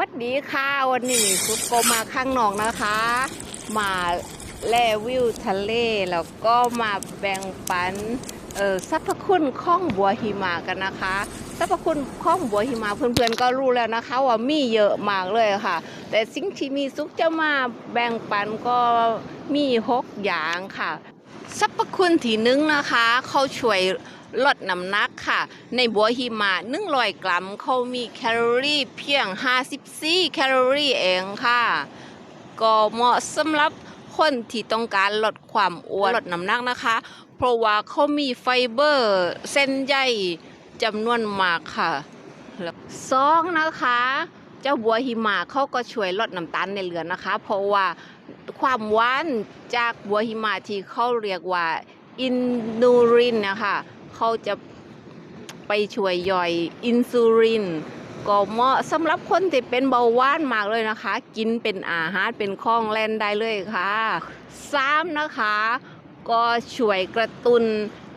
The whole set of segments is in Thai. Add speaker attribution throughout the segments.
Speaker 1: วัสดีค่ะวันนี้ซุปก็มาข้างนอกนะคะ มาแลวิวทะเลแล้วก็มาแบ่งปันเออสรรพคุณข้องบัวหิมะกันนะคะสรรพคุณข้องบัวหิมะเพื่อนๆก็รู้แล้วนะคะ ว่ามีเยอะมากเลยค่ะ แต่สิ่งที่มีซุปจะมาแบ่งปันก็มีหกอย่างค่ะ สรรพคุณที่หนึ่งนะคะ เขาช่วยลดน้ำหนักค่ะ ในบัวหิมะ100กรัมเขามีแคลอรี่เพียง 54 แคลอรี่เองค่ะ ก็เหมาะสำหรับคนที่ต้องการลดความอ้วนลดน้ำหนักนะคะ เพราะว่าเขามีไฟเบอร์เส้นใยจำนวนมากค่ะสองนะคะ จ้าบัวหิมะเขาก็ช่วยลดน้ำตาลในเลือดนะคะ เพราะว่าความหวานจากบัวหิมะที่เขาเรียกว่าอินนูรินนะคะเขาจะไปช่วยย่อยอินซูลินก็เหมาะสำหรับคนที่เป็นเบาหวานมากเลยนะคะ กินเป็นอาหารเป็นข้องแล่นได้เลยค่ะสามนะคะ ก็ช่วยกระตุ้น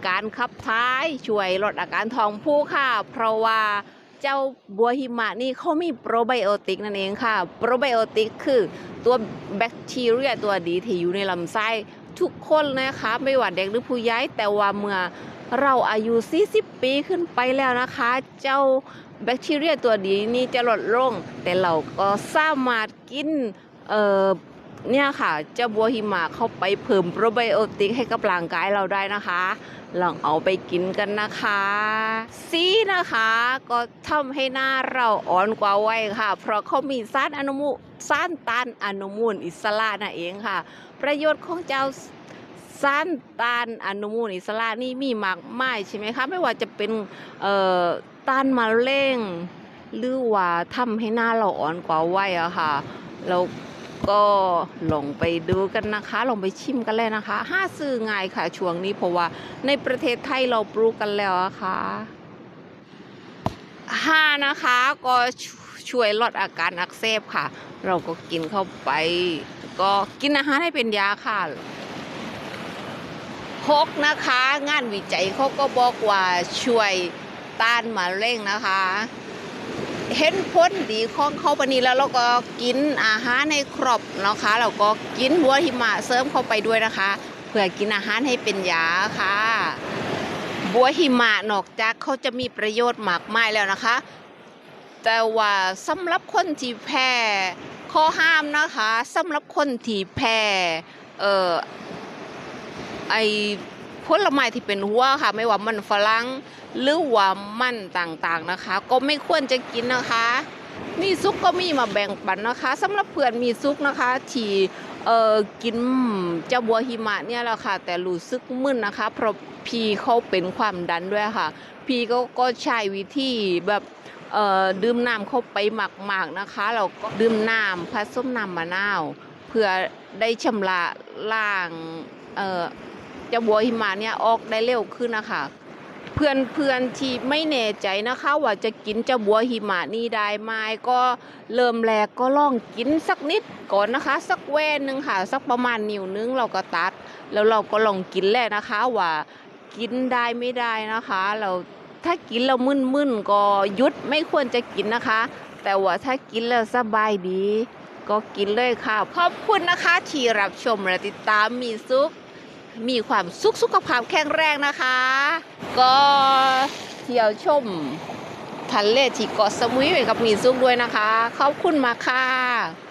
Speaker 1: การขับถ่ายช่วยลดอาการท้องผูกค่ะ เพราะว่า เจ้าบัวหิมะนี่เขามีโปรไบโอติกนั่นเองค่ะ โปรไบโอติกคือตัวแบคทีเรียตัวดีที่อยู่ในลำไส้ทุกคนนะคะไม่ว่าเด็กหรือผู้ใหญ่แต่ว่าเมื่อเราอายุ 40 ปีขึ้นไปแล้วนะคะ เจ้าแบคทีเรียตัวดีนี่จะลดลง แต่เราก็สามารถกินเอ่อ เนี่ยค่ะ เจ้าบัวหิมะเข้าไปเพิ่มโปรไบโอติกให้กับร่างกายเราได้นะคะ ลองเอาไปกินกันนะคะ ซีนะคะก็ทำให้หน้าเราอ่อนกว่าวัยค่ะ เพราะเขามีสารอนุมูสารต้านอนุมูลอิสระนั่นเองค่ะ ประโยชน์ของเจ้าสารต้านอนุมูลอิสระนี่มีมากมายใช่ไหมคะไม่ว่าจะเป็นเอ่อต้านมะเร็งหรือว่าทำให้หน้าเราอ่อนกว่าวัยอะค่ะแล้ว ก็ลองไปดูกันนะคะลองไปชิมกันเลยนะคะห้าซื้อง่ายค่ะ ช่วงนี้เพราะว่าในประเทศไทยเราปลูกกันแล้วะค่ะห้านะคะก็ช่วยลดอาการอักเสบค่ะ เราก็กินเข้าไป ก็กินอาหารให้เป็นยาค่ะหกนะคะ งานวิจัยเขาก็บอกว่าช่วยต้านมะเร็งนะคะ เห็นผลดีของเขาปนี้แล้วเราก็กินอาหารในครบนะคะเราก็กินบัวหิมะเสริมเข้าไปด้วยนะคะ เพื่อกินอาหารให้เป็นยาค่ะ บัวหิมะนอกจากเขาจะมีประโยชน์มากมายแล้วนะคะ แต่ว่าสำหรับคนที่แพ้ข้อห้ามนะคะสำหรับคนที่แพ้เอ่อไอ ผลไม้ที่เป็นหัวค่ะ ไม่ว่ามันฝรั่งหรือว่ามันต่างๆนะคะ ก็ไม่ควรจะกินนะคะ มีซุกก็มีมาแบ่งปันนะคะสำหรับเพื่อนมีซุกนะคะที่เอ่อกินเจ้าบัวหิมะเนี่ยแหละค่ะ แต่รู้สึกมึนนะคะ เพราะพี่เขาเป็นความดันด้วยค่ะ พี่ก็ก็ใช้วิธีแบบเอ่อดื่มน้ำเข้าไปหมักๆนะคะ เราก็ดื่มน้ำผสมน้ำมะนาว เพื่อได้ชำระล้างเอ่อ จะบัวหิมะเนี่ยออกได้เร็วขึ้นนะคะ เพื่อนเพื่อนที่ไม่แน่ใจนะคะว่าจะกินจ้าบัวหิมะนี่ได้ไหมก็เริ่มแรกก็ลองกินสักนิดก่อนนะคะ สักแว่นหนึ่งค่ะ สักประมาณนิ้วนึงเราก็ตัด แล้วเราก็ลองกินแหละนะคะว่ากินได้ไม่ได้นะคะ เราถ้ากินแล้วมึนๆก็หยุดไม่ควรจะกินนะคะ แต่ว่าถ้ากินแล้วสบายดี ก็กินเลยค่ะ ขอบคุณนะคะที่รับชมและติดตามมีซุก มีความสุขสุขภาพแข็งแรงนะคะ ก็เที่ยวชมทะเลที่เกาะสมุยไปกับมีซุกด้วยนะคะ ขอบคุณมากค่ะ